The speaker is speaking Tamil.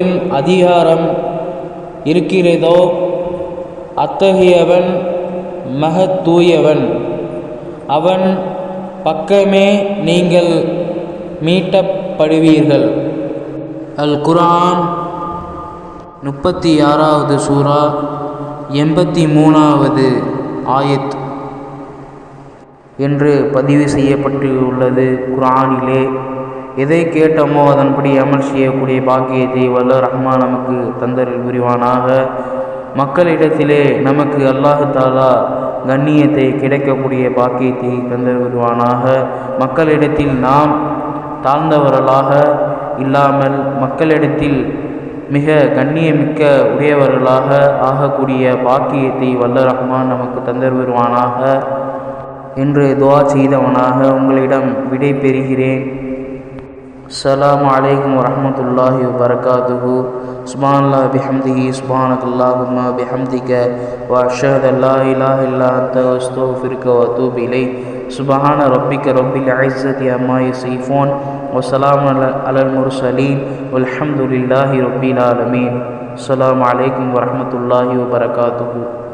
அதிகாரம் இருக்கிறதோ அத்தகையவன் மகத்தூயவன். அவன் பக்கமே நீங்கள் மீட்டப்படுவீர்கள். அல் குர்ஆன் முப்பத்தி ஆறாவது சூரா எண்பத்தி மூணாவது ஆயத் என்று பதிவு செய்யப்பட்டுள்ளது குரானிலே. குர்ஆனிலே எதை கேட்டோமோ அதன்படி அமல் செய்யக்கூடிய பாக்கியத்தை வல்ல ரஹ்மான் நமக்கு தந்தரில் புரிவானாக. மக்களிடத்திலே நமக்கு அல்லாஹு தாலா கண்ணியத்தை கிடைக்கக்கூடிய பாக்கியத்தை தந்தர் புரிவானாக. மக்களிடத்தில் நாம் தாழ்ந்தவர்களாக இல்லாமல் மக்களிடத்தில் மிக கண்ணியமிக்க உடையவர்களாக ஆகக்கூடிய பாக்கியத்தை வல்ல ரஹ்மான் நமக்கு தந்தர் வருவானாக என்று துவா செய்தவனாக உங்களிடம் விடை பெறுகிறேன். السلام علیکم ورحمۃ اللہ وبرکاتہ سبحان اللہ بحمدہ سبحان سبحانک اللہم بحمدک واشہد اللہ الہ الا انت استغفرک واتوب الیک سبحان ربک رب العزت عما یصفون وسلام علی المرسلین والحمد للہ رب العالمین السلام علیکم ورحمۃ اللہ وبرکاتہ